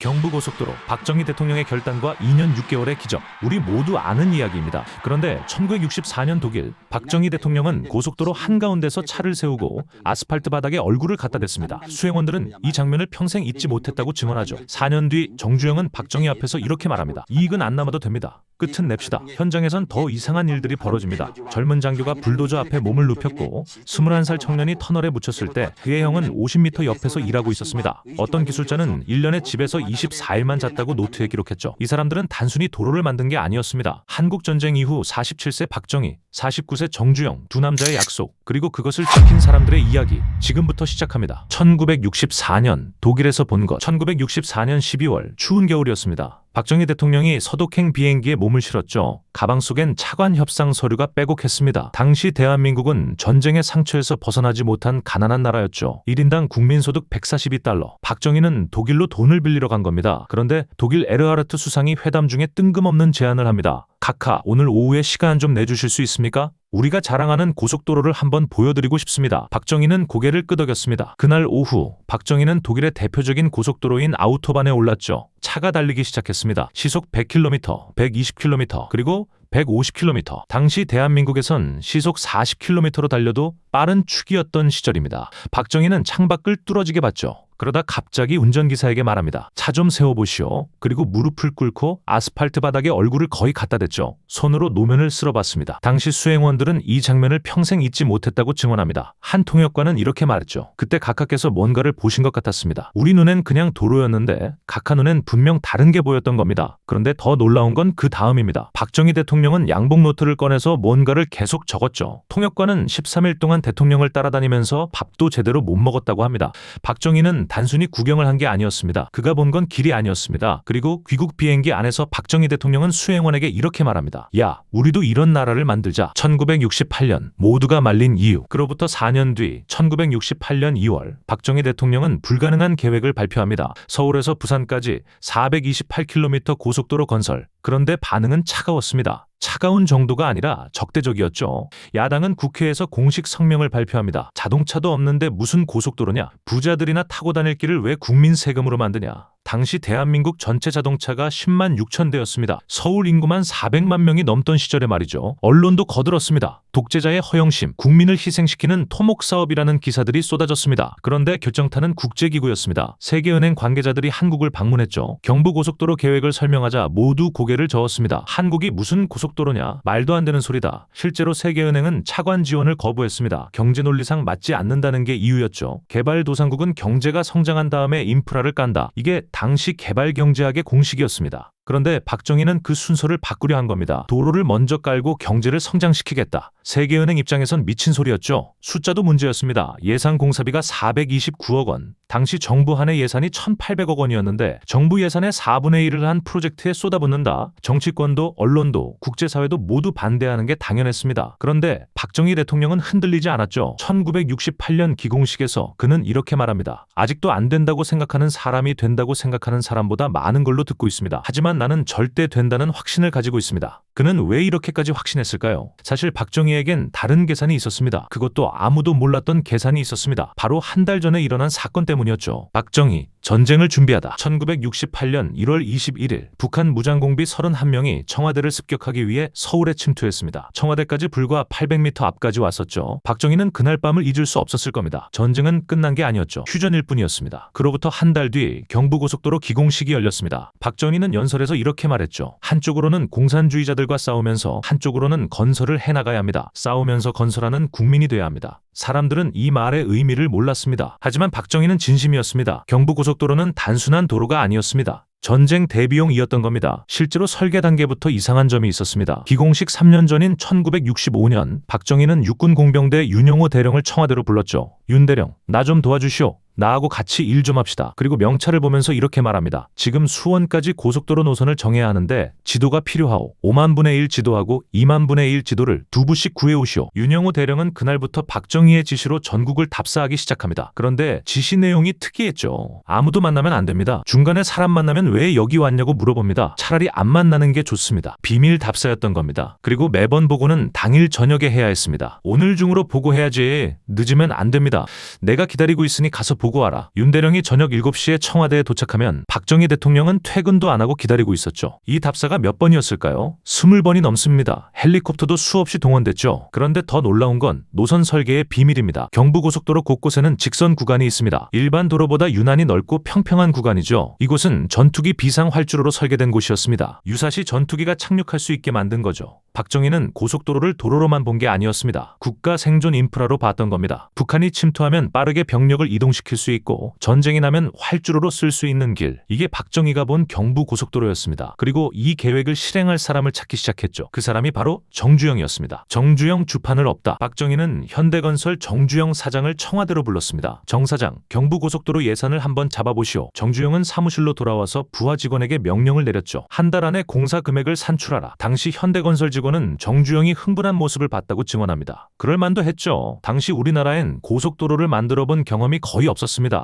경부고속도로 박정희 대통령의 결단과 2년 6개월의 기적. 우리 모두 아는 이야기입니다. 그런데 1964년 독일 박정희 대통령은 고속도로 한가운데서 차를 세우고 아스팔트 바닥에 얼굴을 갖다 댔습니다. 수행원들은 이 장면을 평생 잊지 못했다고 증언하죠. 4년 뒤 정주영은 박정희 앞에서 이렇게 말합니다. 이익은 안 남아도 됩니다. 끝은 냅시다. 현장에선 더 이상한 일들이 벌어집니다. 젊은 장교가 불도저 앞에 몸을 눕혔고 21살 청년이 터널에 묻혔을 때 그의 형은 50m 옆에서 일하고 있었습니다. 어떤 기술자는 1년에 집에서 24일만 잤다고 노트에 기록했죠. 이 사람들은 단순히 도로를 만든 게 아니었습니다. 한국 전쟁 이후 47세 박정희, 49세 정주영 두 남자의 약속 그리고 그것을 지킨 사람들의 이야기 지금부터 시작합니다. 1964년 독일에서 본 것. 1964년 12월 추운 겨울이었습니다. 박정희 대통령이 서독행 비행기에 몸을 실었죠. 가방 속엔 차관 협상 서류가 빼곡했습니다. 당시 대한민국은 전쟁의 상처에서 벗어나지 못한 가난한 나라였죠. 1인당 국민소득 142달러. 박정희는 독일로 돈을 빌리러 간 겁니다. 그런데 독일 에르하르트 수상이 회담 중에 뜬금없는 제안을 합니다. 카카, 오늘 오후에 시간 좀 내주실 수 있습니까? 우리가 자랑하는 고속도로를 한번 보여드리고 싶습니다. 박정희는 고개를 끄덕였습니다. 그날 오후, 박정희는 독일의 대표적인 고속도로인 아우토반에 올랐죠. 차가 달리기 시작했습니다. 시속 100km, 120km, 그리고 150km. 당시 대한민국에선 시속 40km로 달려도 빠른 축이었던 시절입니다. 박정희는 창밖을 뚫어지게 봤죠. 그러다 갑자기 운전기사에게 말합니다. 차 좀 세워보시오. 그리고 무릎을 꿇고 아스팔트 바닥에 얼굴을 거의 갖다 댔죠. 손으로 노면을 쓸어봤습니다. 당시 수행원들은 이 장면을 평생 잊지 못했다고 증언합니다. 한 통역관은 이렇게 말했죠. 그때 각하께서 뭔가를 보신 것 같았습니다. 우리 눈엔 그냥 도로였는데 각하 눈엔 분명 다른 게 보였던 겁니다. 그런데 더 놀라운 건 그 다음입니다. 박정희 대통령은 양복 노트를 꺼내서 뭔가를 계속 적었죠. 통역관은 13일 동안 대통령을 따라다니면서 밥도 제대로 못 먹었다고 합니다. 박정희는 단순히 구경을 한 게 아니었습니다. 그가 본 건 길이 아니었습니다. 그리고 귀국 비행기 안에서 박정희 대통령은 수행원에게 이렇게 말합니다. 야, 우리도 이런 나라를 만들자. 1968년 모두가 말린 이유. 그로부터 4년 뒤 1968년 2월 박정희 대통령은 불가능한 계획을 발표합니다. 서울에서 부산까지 428km 고속도로 건설. 그런데 반응은 차가웠습니다. 차가운 정도가 아니라 적대적이었죠. 야당은 국회에서 공식 성명을 발표합니다. 자동차도 없는데 무슨 고속도로냐? 부자들이나 타고 다닐 길을 왜 국민 세금으로 만드냐? 당시 대한민국 전체 자동차가 10만 6천 대였습니다. 서울 인구만 400만 명이 넘던 시절에 말이죠. 언론도 거들었습니다. 독재자의 허영심, 국민을 희생시키는 토목 사업이라는 기사들이 쏟아졌습니다. 그런데 결정타는 국제기구였습니다. 세계은행 관계자들이 한국을 방문했죠. 경부고속도로 계획을 설명하자 모두 고개를 저었습니다. 한국이 무슨 고속도로냐? 말도 안 되는 소리다. 실제로 세계은행은 차관 지원을 거부했습니다. 경제 논리상 맞지 않는다는 게 이유였죠. 개발도상국은 경제가 성장한 다음에 인프라를 깐다. 이게 당시 개발 경제학의 공식이었습니다. 그런데 박정희는 그 순서를 바꾸려 한 겁니다. 도로를 먼저 깔고 경제를 성장시키겠다. 세계은행 입장에선 미친 소리였죠. 숫자도 문제였습니다. 예상 공사비가 429억 원. 당시 정부 한해 예산이 1,800억 원이었는데 정부 예산의 4분의 1을 한 프로젝트에 쏟아붓는다. 정치권도 언론도 국제사회도 모두 반대하는 게 당연했습니다. 그런데 박정희 대통령은 흔들리지 않았죠. 1968년 기공식에서 그는 이렇게 말합니다. 아직도 안 된다고 생각하는 사람이 된다고 생각하는 사람보다 많은 걸로 듣고 있습니다. 하지만 나는 절대 된다는 확신을 가지고 있습니다. 그는 왜 이렇게까지 확신했을까요? 사실 박정희에겐 다른 계산이 있었습니다. 그것도 아무도 몰랐던 계산이 있었습니다. 바로 한 달 전에 일어난 사건 때문이었죠. 박정희, 전쟁을 준비하다. 1968년 1월 21일 북한 무장공비 31명이 청와대를 습격하기 위해 서울에 침투했습니다. 청와대까지 불과 800m 앞까지 왔었죠. 박정희는 그날 밤을 잊을 수 없었을 겁니다. 전쟁은 끝난 게 아니었죠. 휴전일 뿐이었습니다. 그로부터 한 달 뒤 경부고속도로 기공식이 열렸습니다. 박정희는 연설에서 이렇게 말했죠. 한쪽으로는 공산주의자들과 싸우면서 한쪽으로는 건설을 해나가야 합니다. 싸우면서 건설하는 국민이 돼야 합니다. 사람들은 이 말의 의미를 몰랐습니다. 하지만 박정희는 진심이었습니다. 경부고속도로는 단순한 도로가 아니었습니다. 전쟁 대비용이었던 겁니다. 실제로 설계 단계부터 이상한 점이 있었습니다. 기공식 3년 전인 1965년 박정희는 육군 공병대 윤영호 대령을 청와대로 불렀죠. 윤 대령, 나 좀 도와주시오. 나하고 같이 일 좀 합시다. 그리고 명찰을 보면서 이렇게 말합니다. 지금 수원까지 고속도로 노선을 정해야 하는데 지도가 필요하오. 5만 분의 1 지도하고 2만 분의 1 지도를 두 부씩 구해오시오. 윤영호 대령은 그날부터 박정희의 지시로 전국을 답사하기 시작합니다. 그런데 지시 내용이 특이했죠. 아무도 만나면 안 됩니다. 중간에 사람 만나면 왜 여기 왔냐고 물어봅니다. 차라리 안 만나는 게 좋습니다. 비밀 답사였던 겁니다. 그리고 매번 보고는 당일 저녁에 해야 했습니다. 오늘 중으로 보고해야지. 늦으면 안 됩니다. 내가 기다리고 있으니 가서 보고 보고하라. 윤대령이 저녁 7시에 청와대에 도착하면 박정희 대통령은 퇴근도 안 하고 기다리고 있었죠. 이 답사가 몇 번이었을까요? 20번이 넘습니다. 헬리콥터도 수없이 동원됐죠. 그런데 더 놀라운 건 노선 설계의 비밀입니다. 경부고속도로 곳곳에는 직선 구간이 있습니다. 일반 도로보다 유난히 넓고 평평한 구간이죠. 이곳은 전투기 비상 활주로로 설계된 곳이었습니다. 유사시 전투기가 착륙할 수 있게 만든 거죠. 박정희는 고속도로를 도로로만 본 게 아니었습니다. 국가 생존 인프라로 봤던 겁니다. 북한이 침투하면 빠르게 병력을 이동시킬 수 있고 전쟁이 나면 활주로로 쓸 수 있는 길. 이게 박정희가 본 경부 고속도로였습니다. 그리고 이 계획을 실행할 사람을 찾기 시작했죠. 그 사람이 바로 정주영이었습니다. 정주영 주판을 없다. 박정희는 현대건설 정주영 사장을 청와대로 불렀습니다. 정 사장, 경부 고속도로 예산을 한번 잡아보시오. 정주영은 사무실로 돌아와서 부하 직원에게 명령을 내렸죠. 한 달 안에 공사 금액을 산출하라. 당시 현대건설 직원은 정주영이 흥분한 모습을 봤다고 증언합니다. 그럴 만도 했죠. 당시 우리나라엔 고속도로를 만들어 본 경험이 거의 없었습니다.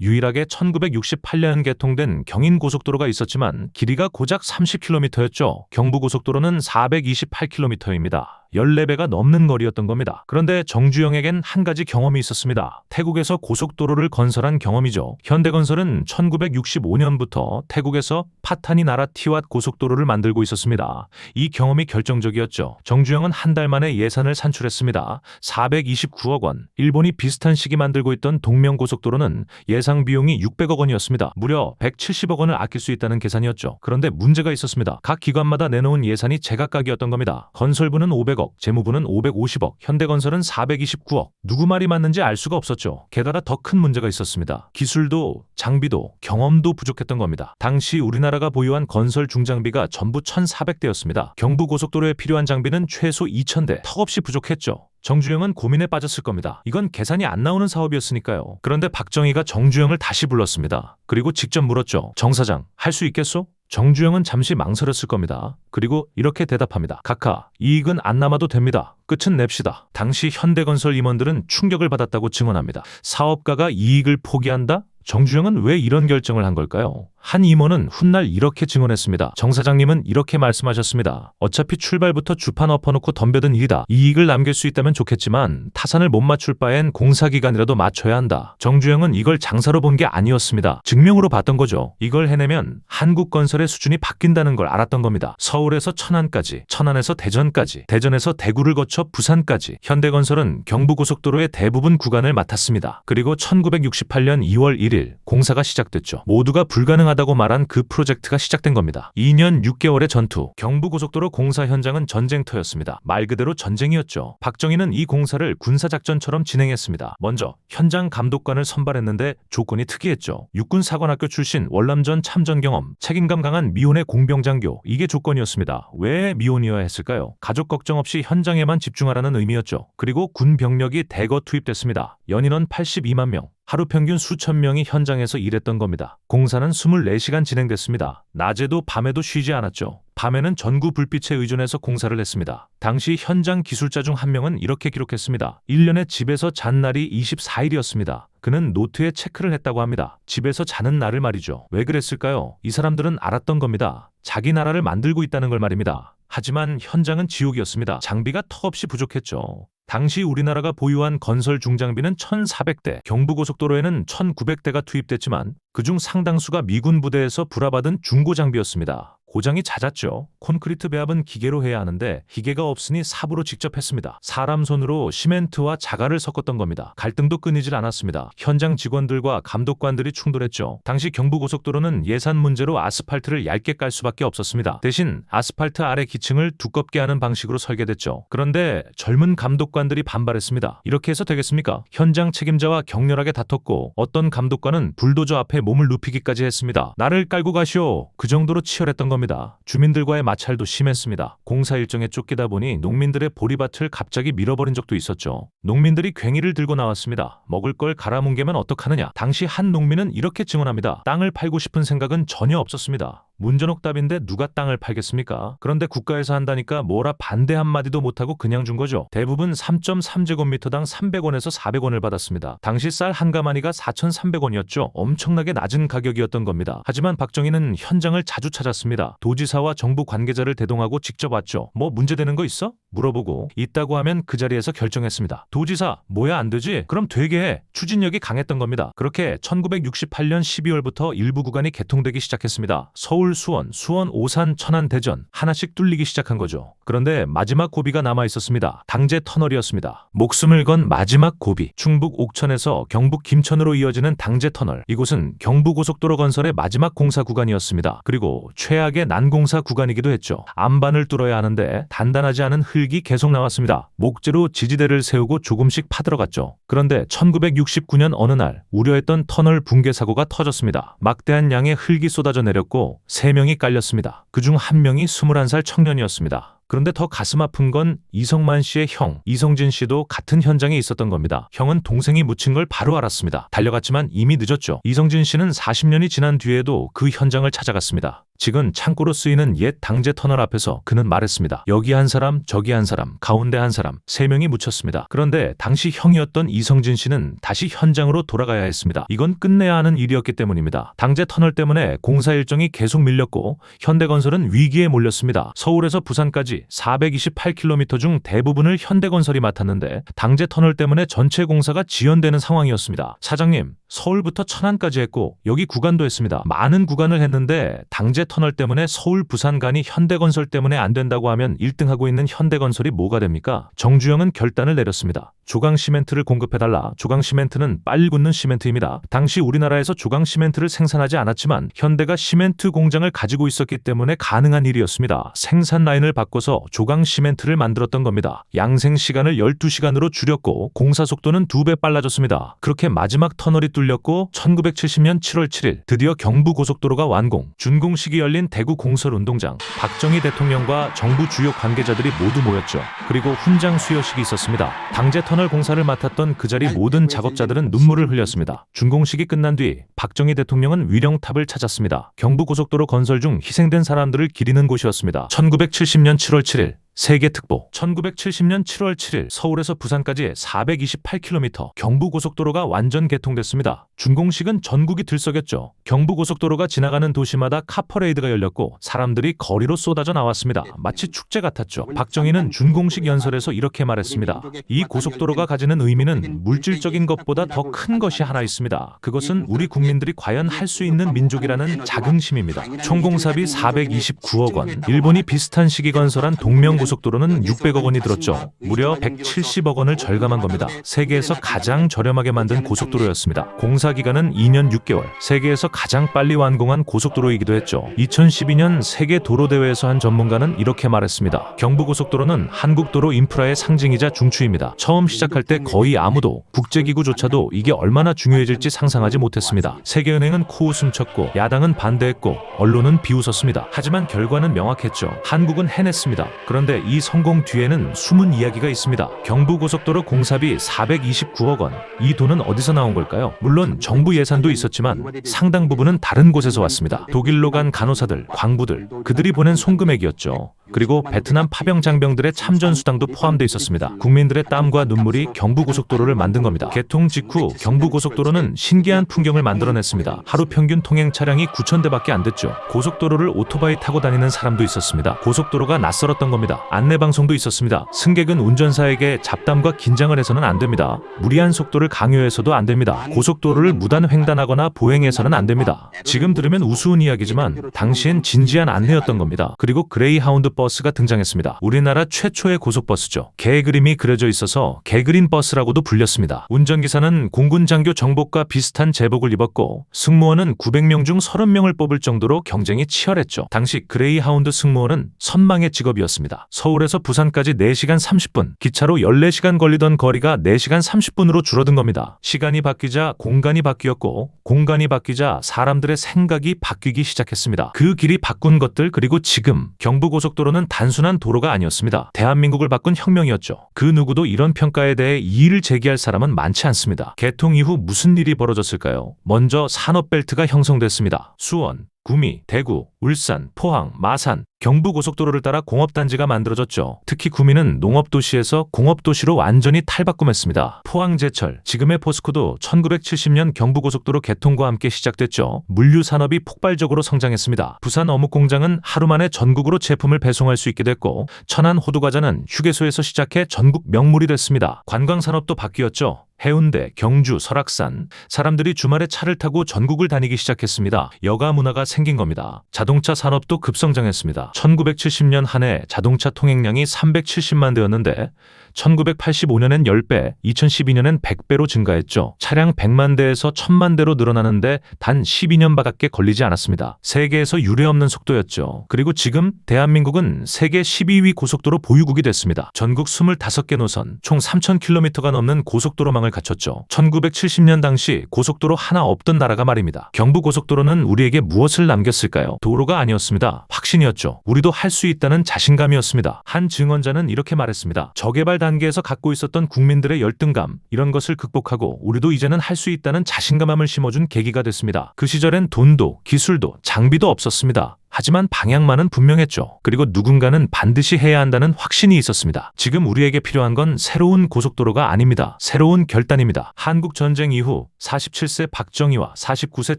유일하게 1968년 개통된 경인고속도로가 있었지만 길이가 고작 30km였죠. 경부고속도로는 428km입니다. 14배가 넘는 거리였던 겁니다. 그런데 정주영에겐 한 가지 경험이 있었습니다. 태국에서 고속도로를 건설한 경험이죠. 현대건설은 1965년부터 태국에서 파타니 나라 티왓 고속도로를 만들고 있었습니다. 이 경험이 결정적이었죠. 정주영은 한 달 만에 예산을 산출했습니다. 429억 원. 일본이 비슷한 시기 만들고 있던 동명고속도로는 예상 비용이 600억 원이었습니다. 무려 170억 원을 아낄 수 있다는 계산이었죠. 그런데 문제가 있었습니다. 각 기관마다 내놓은 예산이 제각각이었던 겁니다. 건설부는 500억, 재무부는 550억, 현대건설은 429억. 누구 말이 맞는지 알 수가 없었죠. 게다가 더 큰 문제가 있었습니다. 기술도, 장비도, 경험도 부족했던 겁니다. 당시 우리나라가 보유한 건설 중장비가 전부 1,400대였습니다. 경부고속도로에 필요한 장비는 최소 2,000대, 턱없이 부족했죠. 정주영은 고민에 빠졌을 겁니다. 이건 계산이 안 나오는 사업이었으니까요. 그런데 박정희가 정주영을 다시 불렀습니다. 그리고 직접 물었죠. 정 사장, 할 수 있겠소? 정주영은 잠시 망설였을 겁니다. 그리고 이렇게 대답합니다. 각하, 이익은 안 남아도 됩니다. 끝은 냅시다. 당시 현대건설 임원들은 충격을 받았다고 증언합니다. 사업가가 이익을 포기한다? 정주영은 왜 이런 결정을 한 걸까요? 한 임원은 훗날 이렇게 증언했습니다. 정 사장님은 이렇게 말씀하셨습니다. 어차피 출발부터 주판 엎어놓고 덤벼든 일이다. 이익을 남길 수 있다면 좋겠지만 타산을 못 맞출 바엔 공사기간이라도 맞춰야 한다. 정주영은 이걸 장사로 본 게 아니었습니다. 증명으로 봤던 거죠. 이걸 해내면 한국건설의 수준이 바뀐다는 걸 알았던 겁니다. 서울에서 천안까지, 천안에서 대전까지, 대전에서 대구를 거쳐 부산까지 현대건설은 경부고속도로의 대부분 구간을 맡았습니다. 그리고 1968년 2월 1일 공사가 시작됐죠. 모두가 불가능 하다고 말한 그 프로젝트가 시작된 겁니다. 2년 6개월의 전투. 경부고속도로 공사 현장은 전쟁터였습니다. 말 그대로 전쟁이었죠. 박정희는 이 공사를 군사작전처럼 진행했습니다. 먼저 현장 감독관을 선발했는데 조건이 특이했죠. 육군사관학교 출신 월남전 참전 경험, 책임감 강한 미혼의 공병장교 이게 조건이었습니다. 왜 미혼이어야 했을까요? 가족 걱정 없이 현장에만 집중하라는 의미였죠. 그리고 군 병력이 대거 투입됐습니다. 연인원 82만 명. 하루 평균 수천 명이 현장에서 일했던 겁니다. 공사는 24시간 진행됐습니다. 낮에도 밤에도 쉬지 않았죠. 밤에는 전구 불빛에 의존해서 공사를 했습니다. 당시 현장 기술자 중 한 명은 이렇게 기록했습니다. 1년에 집에서 잔 날이 24일이었습니다. 그는 노트에 체크를 했다고 합니다. 집에서 자는 날을 말이죠. 왜 그랬을까요? 이 사람들은 알았던 겁니다. 자기 나라를 만들고 있다는 걸 말입니다. 하지만 현장은 지옥이었습니다. 장비가 턱없이 부족했죠. 당시 우리나라가 보유한 건설 중장비는 1,400대, 경부고속도로에는 1,900대가 투입됐지만 그중 상당수가 미군 부대에서 불화받은 중고 장비였습니다. 고장이 잦았죠. 콘크리트 배합은 기계로 해야 하는데 기계가 없으니 삽으로 직접 했습니다. 사람 손으로 시멘트와 자갈을 섞었던 겁니다. 갈등도 끊이질 않았습니다. 현장 직원들과 감독관들이 충돌했죠. 당시 경부고속도로는 예산 문제로 아스팔트를 얇게 깔 수밖에 없었습니다. 대신 아스팔트 아래 기층을 두껍게 하는 방식으로 설계됐죠. 그런데 젊은 감독관들이 반발했습니다. 이렇게 해서 되겠습니까? 현장 책임자와 격렬하게 다퉜고 어떤 감독관은 불도저 앞에 몸을 눕히기까지 했습니다. 나를 깔고 가시오. 그 정도로 치열했던 겁니다. 주민들과의 마찰도 심했습니다. 공사 일정에 쫓기다 보니 농민들의 보리밭을 갑자기 밀어버린 적도 있었죠. 농민들이 괭이를 들고 나왔습니다. 먹을 걸 갈아뭉개면 어떡하느냐. 당시 한 농민은 이렇게 증언합니다. 땅을 팔고 싶은 생각은 전혀 없었습니다. 문전옥답인데 누가 땅을 팔겠습니까? 그런데 국가에서 한다니까 뭐라 반대 한마디도 못하고 그냥 준 거죠. 대부분 3.3제곱미터당 300원에서 400원을 받았습니다. 당시 쌀 한 가마니가 4,300원이었죠. 엄청나게 낮은 가격이었던 겁니다. 하지만 박정희는 현장을 자주 찾았습니다. 도지사와 정부 관계자를 대동하고 직접 왔죠. 뭐 문제되는 거 있어? 물어보고 있다고 하면 그 자리에서 결정했습니다. 도지사 뭐야 안 되지? 그럼 되게 해. 추진력이 강했던 겁니다. 그렇게 1968년 12월부터 일부 구간이 개통되기 시작했습니다. 서울 수원, 수원 오산 천안 대전 하나씩 뚫리기 시작한 거죠. 그런데 마지막 고비가 남아 있었습니다. 당제 터널이었습니다. 목숨을 건 마지막 고비. 충북 옥천에서 경북 김천으로 이어지는 당제 터널. 이곳은 경부고속도로 건설의 마지막 공사 구간이었습니다. 그리고 최악의 난공사 구간이기도 했죠. 안반을 뚫어야 하는데 단단하지 않은 흙이 계속 나왔습니다. 목재로 지지대를 세우고 조금씩 파들어갔죠. 그런데 1969년 어느 날 우려했던 터널 붕괴 사고가 터졌습니다. 막대한 양의 흙이 쏟아져 내렸고 3명이 깔렸습니다. 그중 한 명이 21살 청년이었습니다. 그런데 더 가슴 아픈 건 이성만 씨의 형, 이성진 씨도 같은 현장에 있었던 겁니다. 형은 동생이 묻힌 걸 바로 알았습니다. 달려갔지만 이미 늦었죠. 이성진 씨는 40년이 지난 뒤에도 그 현장을 찾아갔습니다. 지금 창고로 쓰이는 옛 당제 터널 앞에서 그는 말했습니다. 여기 한 사람, 저기 한 사람, 가운데 한 사람, 세 명이 묻혔습니다. 그런데 당시 형이었던 이성진 씨는 다시 현장으로 돌아가야 했습니다. 이건 끝내야 하는 일이었기 때문입니다. 당제 터널 때문에 공사 일정이 계속 밀렸고 현대건설은 위기에 몰렸습니다. 서울에서 부산까지 428km 중 대부분을 현대건설이 맡았는데 당제 터널 때문에 전체 공사가 지연되는 상황이었습니다. 사장님, 서울부터 천안까지 했고 여기 구간도 했습니다. 많은 구간을 했는데 당제 터널 때문에 서울 부산 간이 현대건설 때문에 안 된다고 하면 1등하고 있는 현대건설이 뭐가 됩니까? 정주영은 결단을 내렸습니다. 조강 시멘트를 공급해달라. 조강 시멘트는 빨리 굳는 시멘트입니다. 당시 우리나라에서 조강 시멘트를 생산하지 않았지만 현대가 시멘트 공장을 가지고 있었기 때문에 가능한 일이었습니다. 생산 라인을 바꿔서 조강 시멘트를 만들었던 겁니다. 양생 시간을 12시간으로 줄였고 공사 속도는 두배 빨라졌습니다. 그렇게 마지막 터널이 뚫 렸고 1970년 7월 7일 드디어 경부 고속도로가 완공. 준공식이 열린 대구 공설운동장. 박정희 대통령과 정부 주요 관계자들이 모두 모였죠. 그리고 훈장 수여식이 있었습니다. 당제 터널 공사를 맡았던 그 자리 모든 작업자들은 눈물을 흘렸습니다. 준공식이 끝난 뒤 박정희 대통령은 위령탑을 찾았습니다. 경부 고속도로 건설 중 희생된 사람들을 기리는 곳이었습니다. 1970년 7월 7일 세계특보 1970년 7월 7일 서울에서 부산까지 428km 경부고속도로가 완전 개통됐습니다. 준공식은 전국이 들썩였죠. 경부고속도로가 지나가는 도시마다 카퍼레이드가 열렸고 사람들이 거리로 쏟아져 나왔습니다. 마치 축제 같았죠. 박정희는 준공식 연설에서 이렇게 말했습니다. 이 고속도로가 가지는 의미는 물질적인 것보다 더 큰 것이 하나 있습니다. 그것은 우리 국민들이 과연 할 수 있는 민족이라는 자긍심입니다. 총공사비 429억 원. 일본이 비슷한 시기 건설한 동명 고속도로 는 600억 원이 들었죠. 무려 170억 원을 절감한 겁니다. 세계에서 가장 저렴하게 만든 고속도로였습니다. 공사 기간은 2년 6개월. 세계에서 가장 빨리 완공한 고속도로이기도 했죠. 2012년 세계 도로 대회에서 한 전문가는 이렇게 말했습니다. 경부고속도로는 한국 도로 인프라의 상징이자 중추입니다. 처음 시작할 때 거의 아무도 국제기구조차도 이게 얼마나 중요해질지 상상하지 못했습니다. 세계은행은 코웃음 쳤고 야당은 반대했고 언론은 비웃었습니다. 하지만 결과는 명확했죠. 한국은 해냈습니다. 그런데 이 성공 뒤에는 숨은 이야기가 있습니다. 경부고속도로 공사비 429억 원. 이 돈은 어디서 나온 걸까요? 물론 정부 예산도 있었지만 상당 부분은 다른 곳에서 왔습니다. 독일로 간 간호사들, 광부들, 그들이 보낸 송금액이었죠. 그리고 베트남 파병 장병들의 참전 수당도 포함되어 있었습니다. 국민들의 땀과 눈물이 경부고속도로를 만든 겁니다. 개통 직후 경부고속도로는 신기한 풍경을 만들어냈습니다. 하루 평균 통행 차량이 9천 대밖에 안 됐죠. 고속도로를 오토바이 타고 다니는 사람도 있었습니다. 고속도로가 낯설었던 겁니다. 안내 방송도 있었습니다. 승객은 운전사에게 잡담과 긴장을 해서는 안 됩니다. 무리한 속도를 강요해서도 안 됩니다. 고속도로를 무단 횡단하거나 보행해서는 안 됩니다. 지금 들으면 우스운 이야기지만 당시엔 진지한 안내였던 겁니다. 그리고 그레이하운드 버스가 등장했습니다. 우리나라 최초의 고속버스죠. 개 그림이 그려져 있어서 개그린 버스라고도 불렸습니다. 운전기사는 공군 장교 정복과 비슷한 제복을 입었고 승무원은 900명 중 30명을 뽑을 정도로 경쟁이 치열했죠. 당시 그레이하운드 승무원은 선망의 직업이었습니다. 서울에서 부산까지 4시간 30분, 기차로 14시간 걸리던 거리가 4시간 30분으로 줄어든 겁니다. 시간이 바뀌자 공간이 바뀌었고 공간이 바뀌자 사람들의 생각이 바뀌기 시작했습니다. 그 길이 바꾼 것들 그리고 지금 경부고속도로는 단순한 도로가 아니었습니다. 대한민국을 바꾼 혁명이었죠. 그 누구도 이런 평가에 대해 이의를 제기할 사람은 많지 않습니다. 개통 이후 무슨 일이 벌어졌을까요? 먼저 산업벨트가 형성됐습니다. 수원, 구미, 대구, 울산, 포항, 마산, 경부 고속도로를 따라 공업단지가 만들어졌죠. 특히 구미는 농업도시에서 공업도시로 완전히 탈바꿈했습니다. 포항제철, 지금의 포스코도 1970년 경부고속도로 개통과 함께 시작됐죠. 물류산업이 폭발적으로 성장했습니다. 부산 어묵공장은 하루 만에 전국으로 제품을 배송할 수 있게 됐고 천안 호두과자는 휴게소에서 시작해 전국 명물이 됐습니다. 관광산업도 바뀌었죠. 해운대, 경주, 설악산 사람들이 주말에 차를 타고 전국을 다니기 시작했습니다. 여가 문화가 생긴 겁니다. 자동차 산업도 급성장했습니다. 1970년 한 해 자동차 통행량이 370만 대였는데 1985년엔 10배, 2012년엔 100배로 증가했죠. 차량 100만 대에서 1000만 대로 늘어나는데 단 12년밖에 걸리지 않았습니다. 세계에서 유례없는 속도였죠. 그리고 지금 대한민국은 세계 12위 고속도로 보유국이 됐습니다. 전국 25개 노선, 총 3000km가 넘는 고속도로망을 갖췄죠. 1970년 당시 고속도로 하나 없던 나라가 말입니다. 경부고속도로는 우리에게 무엇을 남겼을까요? 도로가 아니었습니다. 확신이었죠. 우리도 할 수 있다는 자신감이었습니다. 한 증언자는 이렇게 말했습니다. 저개발 단계에서 갖고 있었던 국민들의 열등감, 이런 것을 극복하고 우리도 이제는 할 수 있다는 자신감함을 심어준 계기가 됐습니다. 그 시절엔 돈도, 기술도, 장비도 없었습니다. 하지만 방향만은 분명했죠. 그리고 누군가는 반드시 해야 한다는 확신이 있었습니다. 지금 우리에게 필요한 건 새로운 고속도로가 아닙니다. 새로운 결단입니다. 한국 전쟁 이후 47세 박정희와 49세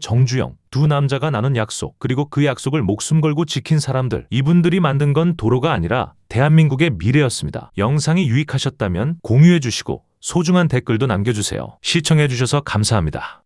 정주영 두 남자가 나눈 약속, 그리고 그 약속을 목숨 걸고 지킨 사람들. 이분들이 만든 건 도로가 아니라 대한민국의 미래였습니다. 영상이 유익하셨다면 공유해 주시고 소중한 댓글도 남겨주세요. 시청해 주셔서 감사합니다.